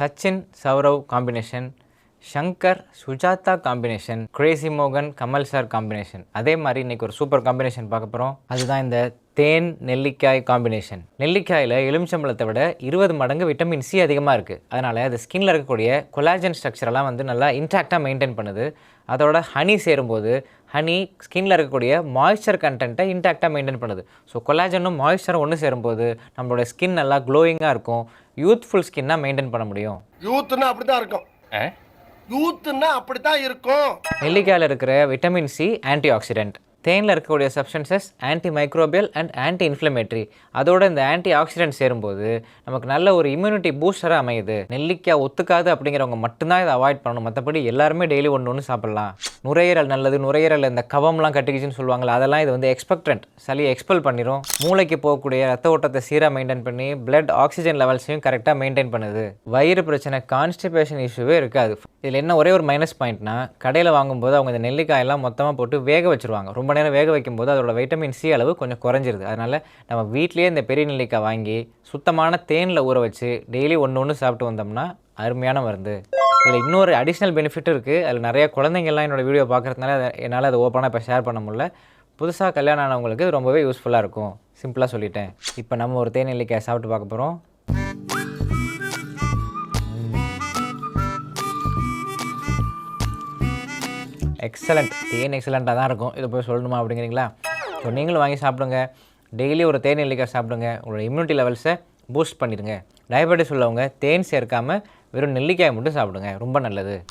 Sachin Saurav combination. Shankar Sujatha combination Crazy மோகன் Kamal sir combination அதே மாதிரி இன்னைக்கு ஒரு சூப்பர் காம்பினேஷன் பார்க்க போகிறோம் அதுதான் இந்த தேன் நெல்லிக்காய் காம்பினேஷன் நெல்லிக்காயில் எலுமிச்சம்பழத்தை விட இருபது மடங்கு விட்டமின் சி அதிகமாக இருக்குது அதனால் அது ஸ்கின்ல இருக்கக்கூடிய கொலாஜன் ஸ்ட்ரக்சரெல்லாம் வந்து நல்லா இன்டாக்டாக மெயின்டைன் பண்ணுது. அதோட ஹனி சேரும்போது ஹனி ஸ்கின்ல இருக்கக்கூடிய மாய்ஸ்சர் கண்டென்ட்டை இன்டாக்டாக மெயின்டைன் பண்ணுது. ஸோ கொலாஜனும் மாய்ஸ்சரும் ஒன்று சேரும்போது நம்மளோட ஸ்கின் நல்லா க்ளோயிங்காக இருக்கும். யூத்ஃபுல் ஸ்கின்னாக மெயின்டைன் பண்ண முடியும். யூத்னா அப்படித்தான் இருக்கும். யூத்துன்னா அப்படித்தான் இருக்கும். நெல்லிக்காயில் இருக்கிற விட்டமின் சி ஆன்டி ஆக்சிடென்ட் தேனில் இருக்கக்கூடிய substances antimicrobial and anti inflammatory அதோட இந்த ஆன்டி ஆக்சிடென்ட் சேரும்போது நமக்கு நல்ல ஒரு இம்யூனிட்டி பூஸ்டராக அமையுது. நெல்லிக்காய் ஒத்துக்காது அப்படிங்கிறவங்க மட்டும்தான் இதை அவாய்ட் பண்ணணும். மற்றபடி எல்லாருமே டெய்லி ஒன்று ஒன்று சாப்பிடலாம். நுரையீரல் நல்லது நுரையீரல் இந்த கவம்லாம் கட்டிக்கிச்சுன்னு சொல்லுவாங்களா அதெல்லாம் இது வந்து எக்ஸ்பெக்டன்ட் சளி எக்ஸ்பெல் பண்ணிடும் மூளைக்கு போகக்கூடிய ரத்த ஓட்டத்தை சீராக மெயின்டைன் பண்ணி பிளட் ஆக்சிஜன் லெவல்ஸையும் கரெக்டாக மெயின்டைன் பண்ணுது. வயிறு பிரச்சனை கான்ஸ்டிபேஷன் இஷ்யூவே இருக்காது. இதில் என்ன ஒரே ஒரு மைனஸ் பாயிண்ட்னா கடையில் வாங்கும்போது அவங்க இந்த நெல்லிக்காயெல்லாம் மொத்தமாக போட்டு வேக வச்சுருவாங்க. ரொம்ப நேரம் வேக வைக்கும்போது அதோட வைட்டமின் சி அளவு கொஞ்சம் குறைஞ்சிருது. அதனால் நம்ம வீட்லேயே இந்த பெரிய நெல்லிக்காய் வாங்கி சுத்தமான தேனில் ஊற வச்சு டெய்லி ஒன்று ஒன்று சாப்பிட்டு வந்தோம்னா அருமையான மருந்து. இதில் இன்னொரு அடிஷ்னல் பெனிஃபிட் இருக்குது அதில் நிறைய குழந்தைங்கள்லாம் என்னோடய வீடியோ பார்க்குறதுனால அதை- என்னால் அதை ஓப்பனாக இப்போ ஷேர் பண்ண முடியல. புதுசாக கல்யாணம் ஆனவங்களுக்கு ரொம்பவே யூஸ்ஃபுல்லாக இருக்கும். சிம்பிளாக சொல்லிட்டேன். இப்போ நம்ம ஒரு தேன் சாப்பிட்டு பார்க்க போகிறோம் எக்ஸலண்ட் தேன் எக்ஸலண்ட்டாக தான் இருக்கும். இதை போய் சொல்லணுமா அப்படிங்கிறீங்களா? ஸோ நீங்களும் வாங்கி சாப்பிடுங்க. டெய்லி ஒரு தேன் நெல்லிக்காய் சாப்பிடுங்க. உங்களோட இம்யூனிட்டி லெவல்ஸை பூஸ்ட் பண்ணிடுங்க. டயபெட்டிஸ் உள்ளவங்க தேன் சேர்க்காமல் வெறும் நெல்லிக்காய் மட்டும் சாப்பிடுங்க. ரொம்ப நல்லது.